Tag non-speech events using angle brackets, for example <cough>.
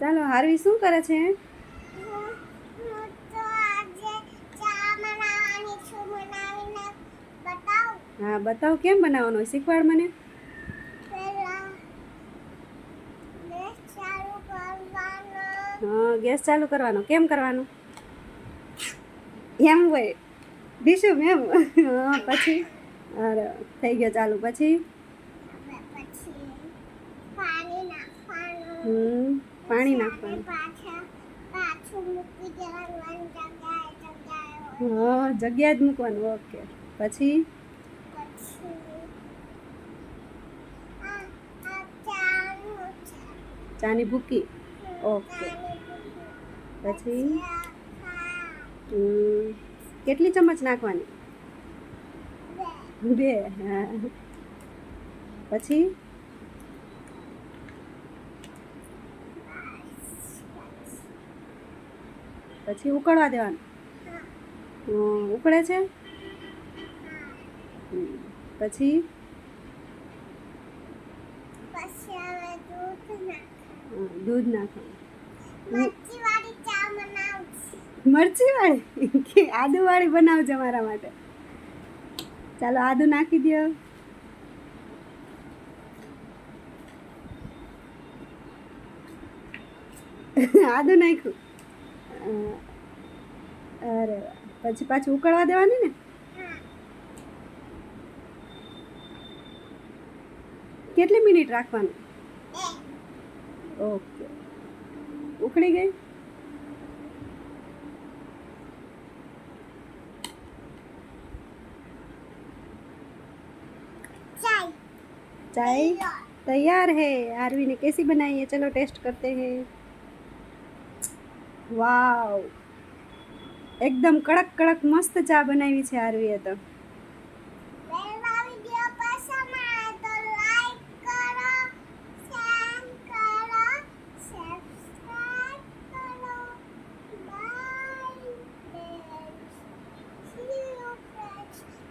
ચાલો હારવી શું કરે છે? હું બતાવું કેમ બનાવવાનો હોય? શીખવાડ મને. હા ગેસ ચાલુ કરવાનો. કેમ કરવાનો? એમ હોય. ડીશું એમ? હા પછી? અરે થઈ ગયો ચાલુ. પછી? હમ. પાણી નાખવાનું. હા જગ્યા જ મૂકવાનું ઓકે. પછી? ચાનું ભૂકી? ઓકે. પછી? કેટલી ચમચ નાખવાની. બે હા. પછી? પછી ઉકળવા દેવાનું. ઉકળે છે? પછી? દૂધ નાખવાનું. મરચી વાળી કે આદુ વાળી બનાવજો. મારા માટે. ચાલો આદુ નાખી દો <laughs> આદુ નાખ્યું. અરે વાહ. પછી પાછું ઉકળવા દેવાની ને હા કેટલી મિનિટ રાખવાનું બે ઓકે ઉકળી ગઈ ચાય चाय तैयार है आरवी ने कैसी बनाई है चलो टेस्ट करते हैं વાવ. એકદમ કડક કડક મસ્ત ચા બનાવી છે આરવીએ તો.